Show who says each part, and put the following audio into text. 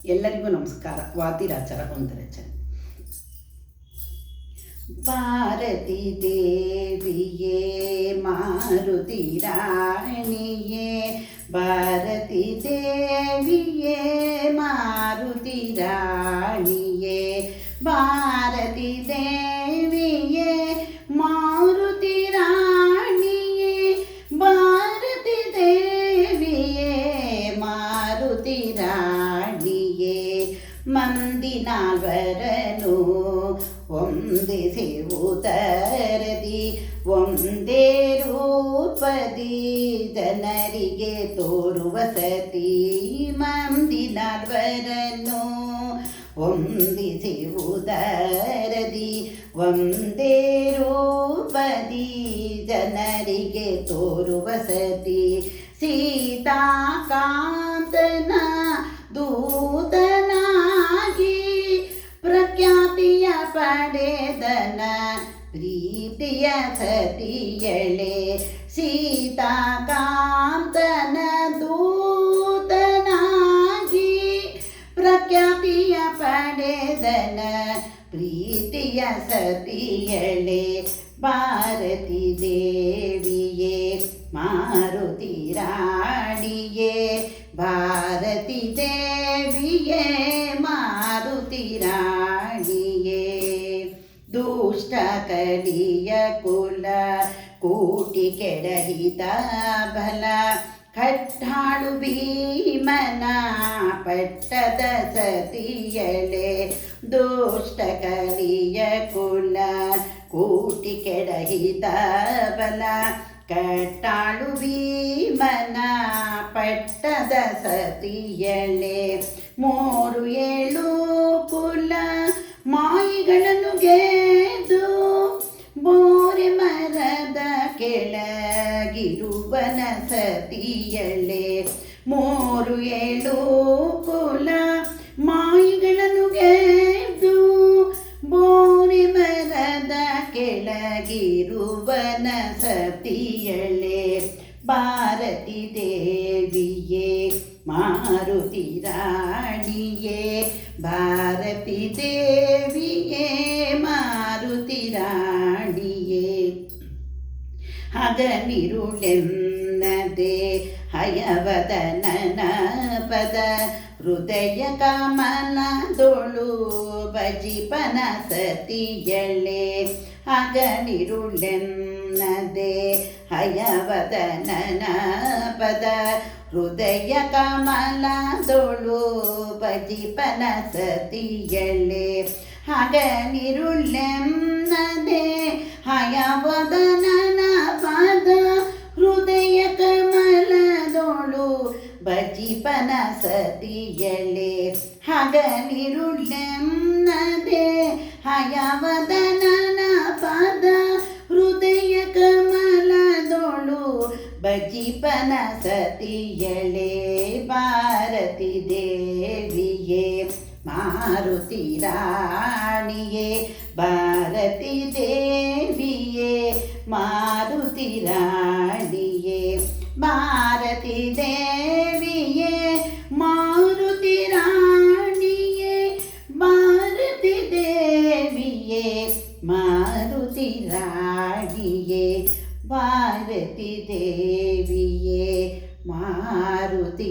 Speaker 1: ಎಲ್ಲರಿಗೂ ನಮಸ್ಕಾರ ವಾದಿರಾಚಾರ ಒಂದು ರಚನೆ ಭಾರತಿ ದೇವಿಯೇ ಮಾರುತಿ ರಾಣಿಯೇ ಭಾರತಿ ದೇವಿಯೇ ಮಾರುತಿ ರಾಣಿಯೇ ಮಂದಿನಾಲ್ವರನು ಒಂದಿಸಿವುದರದಿ ಒಂದೇ ರೂಪದಿ ಜನರಿಗೆ ತೋರುವ ಸತಿ ಮಂದಿನಾಲ್ವರನು ಒಂದಿಸಿವುದರದಿ ಒಂದೇ ರೂಪದಿ ಜನರಿಗೆ ತೋರುವ ಸತಿ ಸೀತಾಕಾಂತನ ದೂತನಾಗಿ ಪ್ರೀತಿಯ ಸತಿಯಳೆ ಸೀತಾಕಾಂತನ ದೂತನಾಗಿ ಪ್ರಖ್ಯಾತಿಯ ಪಡೆದನ ಪ್ರೀತಿಯ ಸತಿಯಳೆ ಭಾರತಿ ದೇವಿಯೇ ಮಾರುತಿ ರಾಣಿಯೇ ಭಾರತಿ ದೇವಿಯೇ ಮಾರುತಿ ರಾಣಿಯೇ ದುಷ್ಟ ಕಲಿಯ ಕುಲ, ಕೂಟಿ ಕೆಡಹಿತ ಬಲ. ಕಟ್ಟಾಳು ಭೀಮನ ಪಟ್ಟದ ಸತಿಯಳೆ. ದುಷ್ಟ ಕಲಿಯ ಕುಲ, ಕೂಟಿ ಕೆಡಹಿತ ಬಲ. ಕಟ್ಟಾಳು ಭೀಮನ ಪಟ್ಟದ ಸತಿಯಳೆ. ಮೂರು ಏಳು ಕೆಳಗಿರುವನ ಸತಿಯಳೆ ಮೂರು ಏಳು ಕುಲ ಮಾಯಿಗಳನ್ನು ಗೆದ್ದು, ಬೋರಿ ಮರದ ಕೆಳಗಿರುವನ ಸತಿಯಳೆ ಭಾರತಿ ದೇವಿಯೇ, ಮಾರುತಿ ರಾಣಿಯೇ, ಭಾರತಿ ದೇವಿಯೇ. ಹಗಲಿರುಳೆನ್ನದೆ ಹಯವದನನ ಪದ ಹೃದಯ ಕಮಲದೊಳು ಭಜಿಪನ ಸತಿಯಳೆ ಹಗಲಿರುಳೆನ್ನದೆ ಹಯವದನನ ಪದ ಹೃದಯ ಕಮಲದೊಳು ಭಜಿಪನ ಸತಿಯಳೆ ಹಗಲಿರುಳೆನ್ನದೆ ಹಯವದನನ ಭಜಿಪನ ಸತಿಯಳೆ ಹಗಲಿರುಳೆನ್ನದೆ ಹಯವದನ ಪದ, ಹೃದಯ ಕಮಲದೊಳು ಭಜಿಪನ ಸತಿಯಳೆ ಭಾರತಿ ದೇವಿಯೇ, ಮಾರುತಿ ರಾಣಿಯೇ, ಭಾರತಿ ದೇವಿಯೇ, ಮಾರುತಿ ರಾಣಿಯೇ, ಭಾರತಿ ದೇವಿಯೇ நீராடியே பாரதி தேவியே மாருதிராணியே